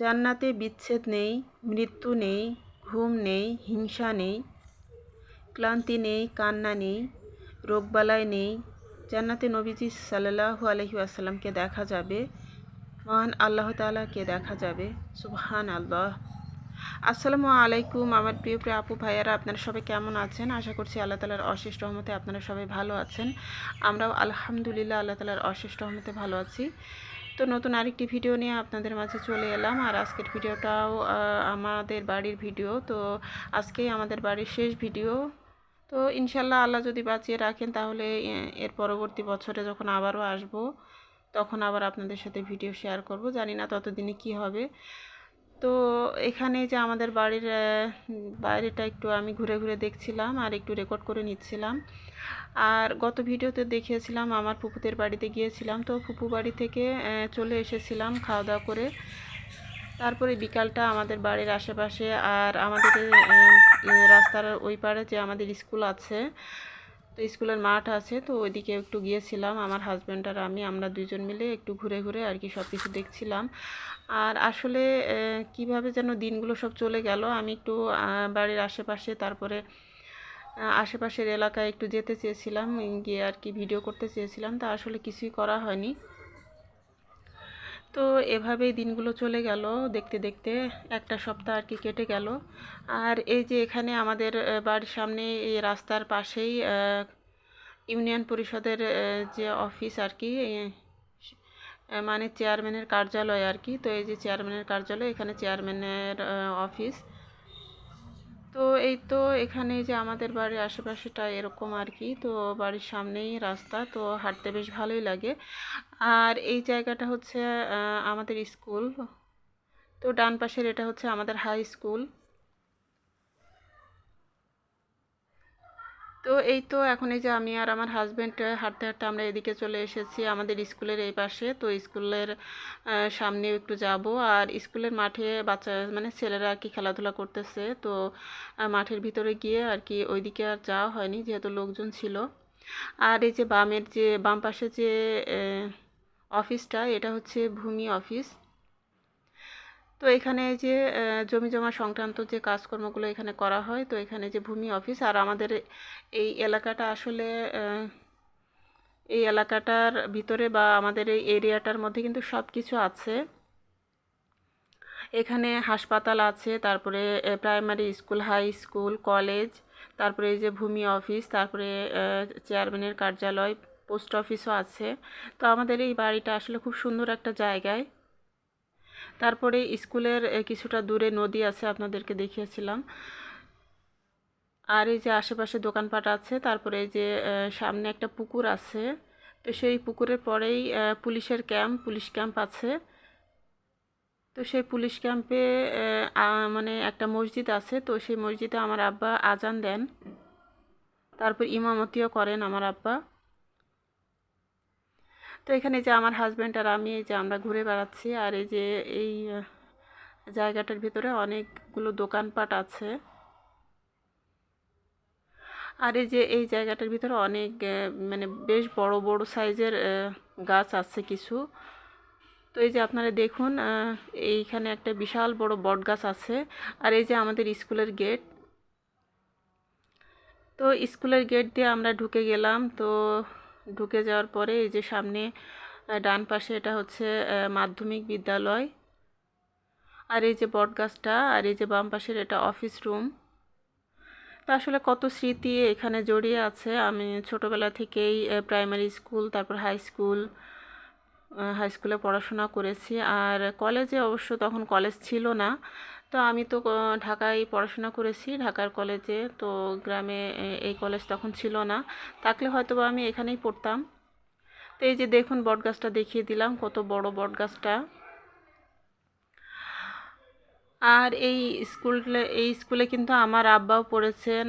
জান্নাতে বিচ্ছেদ নেই, মৃত্যু নেই, ঘুম নেই, হিংসা নেই, ক্লান্তি নেই, কান্না নেই, রোগবালাই নেই। জান্নাতে নবীজি সাল্লাহু আলহি আসাল্লামকে দেখা যাবে, মহান আল্লাহ তালাকে দেখা যাবে। সুবহান আল্লাহ আসসালামু আলাইকুম আমার প্রিয় প্রিয় আপু ভাইয়ারা, আপনারা সবাই কেমন আছেন? আশা করছি আল্লাহ তালার অশেষ রহমতে আপনারা সবাই ভালো আছেন। আমরাও আলহামদুলিল্লাহ আল্লাহ তালার অশেষ রহমতে ভালো আছি। তো নতুন আরেকটি ভিডিও নিয়ে আপনাদের মাঝে চলে এলাম। আর আজকের ভিডিওটাও আমাদের বাড়ির ভিডিও। তো আজকেই আমাদের বাড়ির শেষ ভিডিও। তো ইনশাল্লাহ আল্লাহ যদি বাঁচিয়ে রাখেন তাহলে এর পরবর্তী বছরে যখন আবারও আসব, তখন আবার আপনাদের সাথে ভিডিও শেয়ার করব। জানি না ততদিনে কি হবে। তো এখানে যে আমাদের বাড়ির বাইরেটা একটু আমি ঘুরে ঘুরে দেখছিলাম আর একটু রেকর্ড করে নিচ্ছিলাম। আর গত ভিডিওতে দেখিয়েছিলাম আমার ফুপুদের বাড়িতে গিয়েছিলাম। তো ফুপু বাড়ি থেকে চলে এসেছিলাম খাওয়া দাওয়া করে। তারপরে বিকালটা আমাদের বাড়ির আশেপাশে আর আমাদের রাস্তার ওই পারে যে আমাদের স্কুল আছে তো স্কুলের মাঠ আছে, তো ওইদিকে একটু গিয়েছিলাম, আমার হাজব্যান্ড আর আমি, আমরা দুজন মিলে একটু ঘুরে ঘুরে আর কি সব কিছু দেখছিলাম। আর আসলে কীভাবে যেন দিনগুলো সব চলে গেল, আমি একটু বাড়ির আশেপাশে, তারপরে আশেপাশের এলাকায় একটু যেতে চেয়েছিলাম, গিয়ে আর কি ভিডিও করতে চেয়েছিলাম, তা আসলে কিছুই করা হয়নি। তো এভাবেই দিনগুলো চলে গেল। দেখতে দেখতে একটা সপ্তাহ আর কি কেটে গেল। আর এই যে এখানে আমাদের বাড়ির সামনে এই রাস্তার পাশেই ইউনিয়ন পরিষদের যে অফিস আর কি মানে চেয়ারম্যানের কার্যালয় আর কি। তো এই যে চেয়ারম্যানের কার্যালয়, এখানে চেয়ারম্যানের অফিস। তো এই তো এখানে যে আমাদের বাড়ির আশেপাশেটা এরকম আর কি তো বাড়ির সামনেই রাস্তা, তো হাঁটতে বেশ ভালোই লাগে। আর এই জায়গাটা হচ্ছে আমাদের স্কুল। তো ডান পাশের এটা হচ্ছে আমাদের হাই স্কুল। তো এই তো এখন এই যে আমি আর আমার হাজব্যান্ড হাঁটতে হাঁটতে আমরা এদিকে চলে এসেছি আমাদের স্কুলের এই পাশে। তো স্কুলের সামনে একটু যাব। আর স্কুলের মাঠে বাচ্চা মানে ছেলেরা আর কি খেলাধুলা করতেছে। তো মাঠের ভিতরে গিয়ে আর কি ওইদিকে আর যাওয়া হয়নি যেহেতু লোকজন ছিল। আর এই যে বামের যে, বাম পাশে যে অফিসটা, এটা হচ্ছে ভূমি অফিস। তো এখানে যে জমি জমা সংক্রান্ত যে কাজকর্মগুলো এখানে করা হয়, তো এখানে যে ভূমি অফিস, আর আমাদের এই এলাকাটা আসলে এই এলাকাটার ভিতরে বা আমাদের এই এরিয়াটার মধ্যে কিন্তু সব কিছু আছে। এখানে হাসপাতাল আছে, তারপরে primary school, high school, college, তারপরে এই যে ভূমি অফিস, তারপরে চেয়ারম্যানের কার্যালয়, পোস্ট অফিসও আছে। তো আমাদের এই বাড়িটা আসলে খুব সুন্দর একটা জায়গায়। তারপরে স্কুলের কিছুটা দূরে নদী আছে আপনাদেরকে দেখিয়েছিলাম। আর এই যে আশেপাশে দোকানপাট আছে, তারপরে এই যে সামনে একটা পুকুর আছে। তো সেই পুকুরের পরেই পুলিশের ক্যাম্প, পুলিশ ক্যাম্প আছে। তো সেই পুলিশ ক্যাম্পে মানে একটা মসজিদ আছে। তো সেই মসজিদে আমার আব্বা আজান দেন। তারপর ইমামতিও করেন আমার আব্বা। তো এখানে যে আমার হাজব্যান্ড আর আমি এই যে আমরা ঘুরে বেড়াচ্ছি আর এই যে এই জায়গাটার ভিতরে অনেকগুলো দোকানপাট আছে। আর এই যে এই জায়গাটার ভিতরে অনেক মানে বেশ বড় বড় সাইজের গাছ আছে কিছু। তো এই যে আপনারা দেখুন এইখানে একটা বিশাল বড় বট গাছ আছে আর এই যে আমাদের স্কুলের গেট তো স্কুলের গেট দিয়ে আমরা ঢুকে গেলাম। তো ঢুকে যাওয়ার পরে এই যে সামনে ডান পাশে এটা হচ্ছে মাধ্যমিক বিদ্যালয়। আর এই যে বট গাছটা আর এই যে বাম পাশের এটা অফিস রুম। তো আসলে কত স্মৃতি এখানে জড়িয়ে আছে। আমি ছোটোবেলা থেকেই প্রাইমারি স্কুল তারপর হাই স্কুল হাই স্কুলে পড়াশোনা করেছি। আর কলেজে অবশ্য তখন কলেজ ছিল না। তো আমি তো ঢাকায় পড়াশোনা করেছি, ঢাকার কলেজে। তো গ্রামে এই কলেজ তখন ছিল না। থাকলে হয়তো বা আমি এখানেই পড়তাম। তো এই যে দেখুন, বটগাছটা দেখিয়ে দিলাম, কত বড় বটগাছটা। আর এই স্কুল এই স্কুলে কিন্তু আমার আব্বাও পড়েছেন।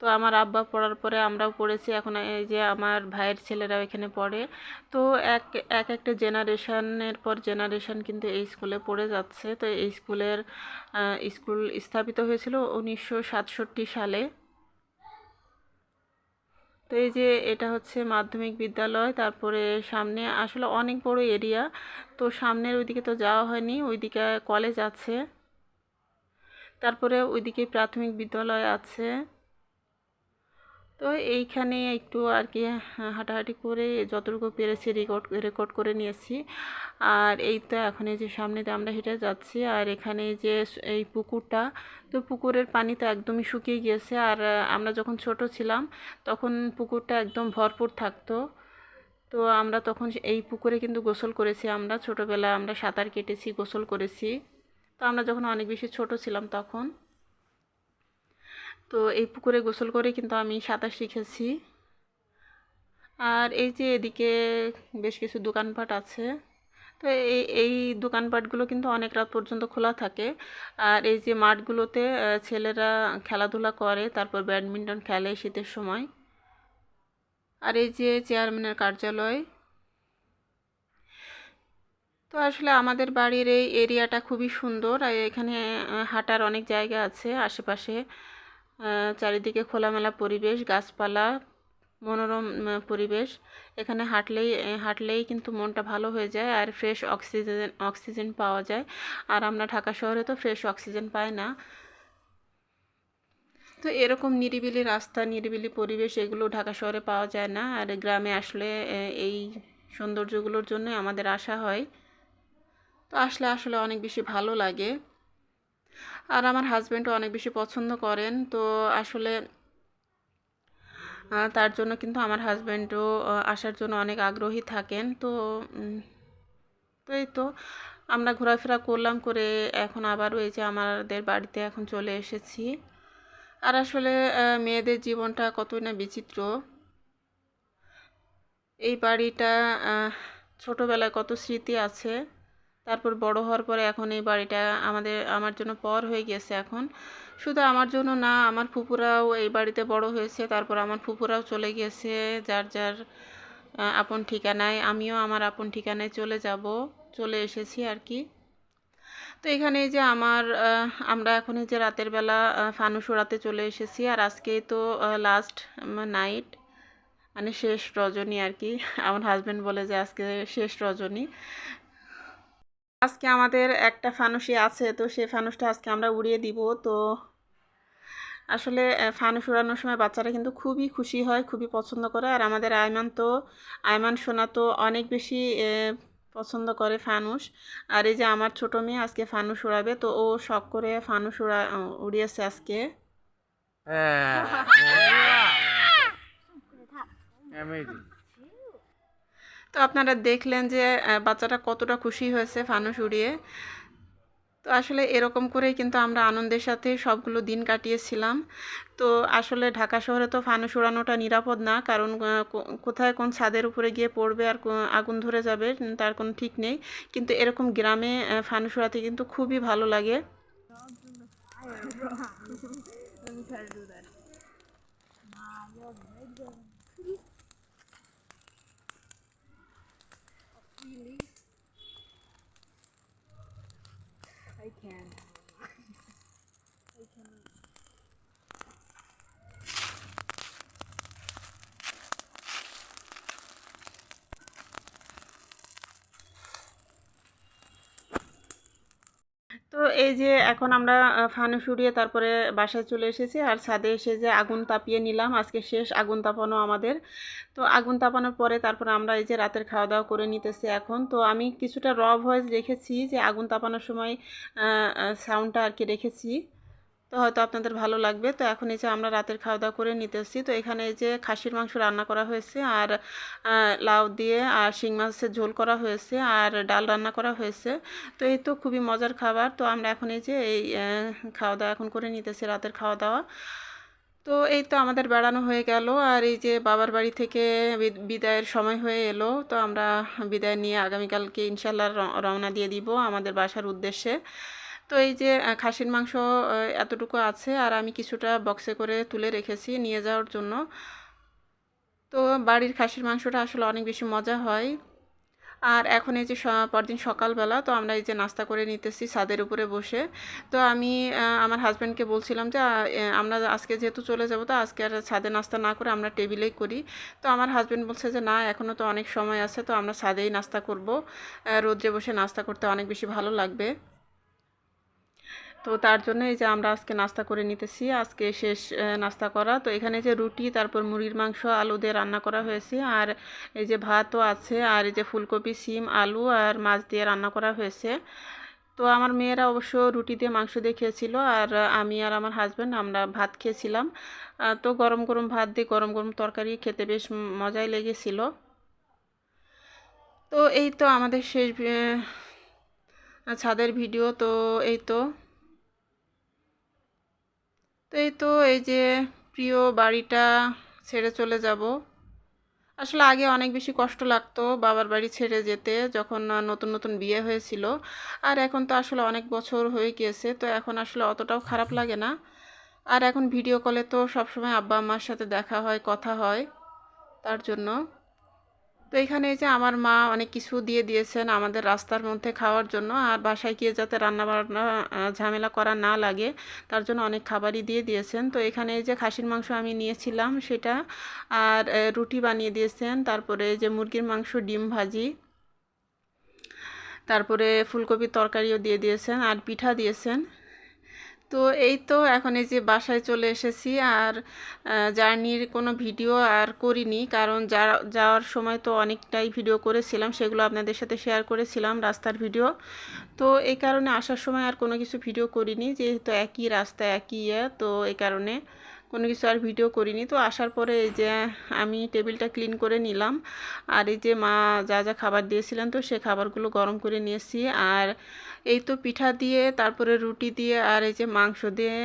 তো আমার আব্বা পড়ার পরে আমরাও পড়েছি। এখন এই যে আমার ভাইয়ের ছেলেরাও এখানে পড়ে। তো এক এক একটা জেনারেশনের পর জেনারেশন কিন্তু এই স্কুলে পড়ে যাচ্ছে। তো এই স্কুলের স্কুল স্থাপিত হয়েছিল উনিশশো সাতষট্টি সালে। তো এই যে এটা হচ্ছে মাধ্যমিক বিদ্যালয়, তারপরে সামনে আসলে অনেক বড় এরিয়া। তো সামনের ওইদিকে তো যাওয়া হয়নি, ওইদিকে কলেজ আছে। তারপরে ওইদিকে প্রাথমিক বিদ্যালয় আছে। তো এইখানে একটু আর কি হাঁটাহাঁটি করে যতটুকু পেরেছি রেকর্ড রেকর্ড করে নিয়েছি। আর এই তো এখন এই যে সামনে দিয়ে আমরা হেঁটে যাচ্ছি, আর এখানে যে এই পুকুরটা, তো পুকুরের পানি তো একদমই শুকিয়ে গিয়েছে। আর আমরা যখন ছোট ছিলাম, তখন পুকুরটা একদম ভরপুর থাকতো। তো আমরা তখন এই পুকুরে কিন্তু গোসল করেছি আমরা। ছোটোবেলায় আমরা সাঁতার কেটেছি, গোসল করেছি। তো আমরা যখন অনেক বেশি ছোট ছিলাম তখন তো এই পুকুরে গোসল করে কিন্তু আমি সাঁতার শিখেছি। আর এই যে এদিকে বেশ কিছু দোকানপাট আছে। তো এই এই দোকানপাটগুলো কিন্তু অনেক রাত পর্যন্ত খোলা থাকে। আর এই যে মাঠগুলোতে ছেলেরা খেলাধুলা করে, তারপর ব্যাডমিন্টন খেলে শীতের সময়। আর এই যে চেয়ারম্যানের কার্যালয়। তো আসলে আমাদের বাড়ির এই এরিয়াটা খুবই সুন্দর। আর এখানে হাঁটার অনেক জায়গা আছে আশেপাশে। চারিদিকে খোলামেলা পরিবেশ, গাছপালা, মনোরম পরিবেশ। এখানে হাঁটলেই হাঁটলেই কিন্তু মনটা ভালো হয়ে যায় আর ফ্রেশ অক্সিজেন অক্সিজেন পাওয়া যায়। আর আমরা ঢাকা শহরে তো ফ্রেশ অক্সিজেন পাই না। তো এরকম নিরিবিলি রাস্তা, নিরিবিলি পরিবেশ এগুলো ঢাকা শহরে পাওয়া যায় না। আর গ্রামে আসলে এই সৌন্দর্যগুলোর জন্য আমাদের আসা হয়। তো আসলে আসলে অনেক বেশি ভালো লাগে। আর আমার হাজব্যান্ডও অনেক বেশি পছন্দ করেন। তো আসলে তার জন্য কিন্তু আমার হাজব্যান্ডও আসার জন্য অনেক আগ্রহী থাকেন। তো তো এই তো, আমরা ঘোরাফেরা করলাম করে এখন আবারও এই যে আমাদের বাড়িতে এখন চলে এসেছি। আর আসলে মেয়েদের জীবনটা কতই না বিচিত্র। এই বাড়িটা ছোটোবেলায় কত স্মৃতি আছে। তারপর বড় হওয়ার পরে এখন এই বাড়িটা আমাদের, আমার জন্য পর হয়ে গেছে এখন। শুধু আমার জন্য না, আমার ফুপুরাও এই বাড়িতে বড় হয়েছে, তারপর আমার ফুপুরাও চলে গেছে যার যার আপন ঠিকানায়, আমিও আমার আপন ঠিকানায় চলে যাব, চলে এসেছি আর কি। তো এখানে যে আমার আমরা এখন যে রাতের বেলা ফানুস ওড়াতে চলে এসেছি। আর আজকে তো লাস্ট নাইট মানে শেষ রজনী আর কি। আমার হাজব্যান্ড বলে যে আজকে শেষ রজনী। আজকে আমাদের একটা ফানুসি আছে তো সেই ফানুসটা আজকে আমরা উড়িয়ে দিব। তো আসলে ফানুস উড়ানোর সময় বাচ্চারা কিন্তু খুবই খুশি হয় খুবই পছন্দ করে। আর আমাদের আয়মান তো আয়মান সোনা তো অনেক বেশি পছন্দ করে ফানুস। আর এই যে আমার ছোটো মেয়ে আজকে ফানুস উড়াবে তো ও শখ করে ফানুস উড়া উড়িয়েছে আজকে। হ্যাঁ। তো আপনারা দেখলেন যে বাচ্চাটা কতটা খুশি হয়েছে ফানুস উড়িয়ে তো আসলে এরকম করেই কিন্তু আমরা আনন্দের সাথে সবগুলো দিন কাটিয়েছিলাম তো আসলে ঢাকা শহরে তো ফানুস উড়ানোটা নিরাপদ না কারণ কোথায় কোন ছাদের উপরে গিয়ে পড়বে আর আগুন ধরে যাবে তার কোনো ঠিক নেই কিন্তু এরকম গ্রামে ফানুস উড়াতে কিন্তু খুবই ভালো লাগে Yeah. এই যে এখন আমরা ফানু সুরিয়ে তারপরে বাসায় চলে এসেছি আর ছাদে এসে যে আগুন তাপিয়ে নিলাম, আজকে শেষ আগুন তাপানো আমাদের। তো আগুন তাপানোর পরে তারপরে আমরা এই যে রাতের খাওয়া দাওয়া করে নিতেছি এখন। তো আমি কিছুটা র ভয়েস রেখেছি যে আগুন তাপানোর সময় সাউন্ডটা আর কি রেখেছি তো হয়তো আপনাদের ভালো লাগবে। তো এখন এই যে আমরা রাতের খাওয়া দাওয়া করে নিতেছি তো এখানে এই যে খাসির মাংস রান্না করা হয়েছে আর লাউ দিয়ে আর শিং মাছের ঝোল করা হয়েছে আর ডাল রান্না করা হয়েছে। তো এই তো খুবই মজার খাবার। তো আমরা এখন এই যে এই খাওয়া দাওয়া এখন করে নিতেছি রাতের খাওয়া দাওয়া তো এই তো আমাদের বেড়ানো হয়ে গেল আর এই যে বাবার বাড়ি থেকে বিদায়ের সময় হয়ে এলো। তো আমরা বিদায় নিয়ে আগামীকালকে ইনশাল্লাহ রওনা দিয়ে দিব আমাদের বাসার উদ্দেশ্যে। তো এই যে খাসির মাংস এতটুকু আছে আর আমি কিছুটা বক্সে করে তুলে রেখেছি নিয়ে যাওয়ার জন্য। তো বাড়ির খাসির মাংসটা আসলে অনেক বেশি মজা হয়। আর এখন এই যে পরদিন সকালবেলা, তো আমরা এই যে, নাস্তা করে নিতেছি ছাদের উপরে বসে। তো আমি আমার হাজব্যান্ডকে বলছিলাম যে আমরা আজকে যেহেতু চলে যাব, তো আজকে আর ছাদে নাস্তা না করে আমরা টেবিলেই করি। তো আমার হাজব্যান্ড বলছে যে, না এখনও তো অনেক সময় আছে, তো আমরা ছাদেই নাস্তা করব। রোদ্রে বসে নাস্তা করতে অনেক বেশি ভালো লাগবে। তো তার জন্য এই যে আমরা আজকে নাস্তা করে নিতেছি, আজকে শেষ নাস্তা করা। তো এখানে যে রুটি, তারপর মুরগির মাংস, আলু দিয়ে রান্না করা হয়েছে। আর এই যে ভাতও আছে, আর এই যে ফুলকপি, সিম, আলু আর মাছ দিয়ে রান্না করা হয়েছে। তো আমার মেয়েরা অবশ্য রুটি দিয়ে মাংস দিয়ে খেয়েছিল, আর আমি আর আমার হাজব্যান্ড আমরা ভাত খেয়েছিলাম। তো গরম গরম ভাত দিয়ে গরম গরম তরকারি খেতে বেশ মজাই লেগেছিল। তো এই তো আমাদের শেষ ছাদের ভিডিও তো এই তো। তো এই তো, এই যে প্রিয় বাড়িটা ছেড়ে চলে যাব। আসলে আগে অনেক বেশি কষ্ট লাগতো বাবার বাড়ি ছেড়ে যেতে যখন নতুন নতুন বিয়ে হয়েছিল। আর এখন তো আসলে অনেক বছর হয়ে গিয়েছে, তো এখন আসলে অতটাও খারাপ লাগে না। আর এখন ভিডিও কলে তো সবসময় আব্বা, আম্মার সাথে দেখা হয়, কথা হয় তার জন্য। তো এখানে যে আমার মা অনেক কিছু দিয়ে দিয়েছেন আমাদের রাস্তার মধ্যে খাওয়ার জন্য। আর বাসায় গিয়ে যাতে রান্না বান্না ঝামেলা করা না লাগে, তার জন্য অনেক খাবারই দিয়ে দিয়েছেন। তো এখানে এই যে খাসির মাংস আমি নিয়েছিলাম সেটা। আর রুটি বানিয়ে দিয়েছেন। তারপরে যে মুরগির মাংস, ডিম ভাজি। তারপরে ফুলকপির তরকারিও দিয়ে দিয়েছেন। আর পিঠা দিয়েছেন। তো এই তো এখন এই যে বাসায় চলে এসেছি আর জার্নির কোনো ভিডিও আর করিনি। কারণ যাওয়ার সময় তো অনেকটাই ভিডিও করেছিলাম, সেগুলো আপনাদের সাথে শেয়ার করেছিলাম রাস্তার ভিডিও। তো এই কারণে আসার সময় আর কোনো কিছু ভিডিও করিনি, যেহেতু একই রাস্তা, একই ইয়ে তো এই কারণে কোনো কিছু আর ভিডিও করিনি। তো আসার পরে এই যে আমি টেবিলটা ক্লিন করে নিলাম। আর এই যে মা যা যা খাবার দিয়েছিলেন তো সে খাবারগুলো গরম করে নিয়েছি। আর এই তো পিঠা দিয়ে, তারপরে রুটি দিয়ে, আর এই যে মাংস দিয়ে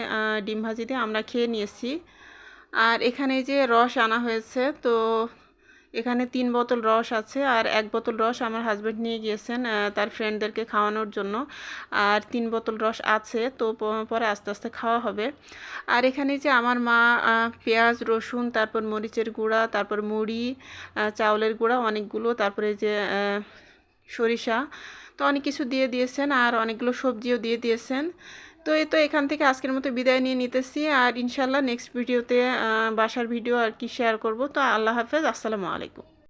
ডিম ভাজি দিয়ে আমরা খেয়ে নিয়েছি। আর এখানে যে রস আনা হয়েছে, তো এখানে তিন বোতল রস আছে আর এক বোতল রস আমার হাজব্যান্ড নিয়ে গিয়েছেন তার ফ্রেন্ডদেরকে খাওয়ানোর জন্য। আর তিন বোতল রস আছে, তো পরে আস্তে আস্তে খাওয়া হবে। আর এখানে যে আমার মা পেঁয়াজ, রসুন, তারপর মরিচের গুঁড়া, তারপর মুড়ি চাউলের গুঁড়া অনেকগুলো, তারপরে যে সরিষা, তো অনেক কিছু দিয়ে দিয়েছেন আর অনেকগুলো সবজিও দিয়ে দিয়েছেন। তো এই তো এখান থেকে আজকের মতো বিদায় নিয়ে নিতেছি আর ইনশাল্লাহ নেক্সট ভিডিওতে বাসার ভিডিও আর কি শেয়ার করব। তো আল্লাহ হাফেজ, আসসালামু আলাইকুম।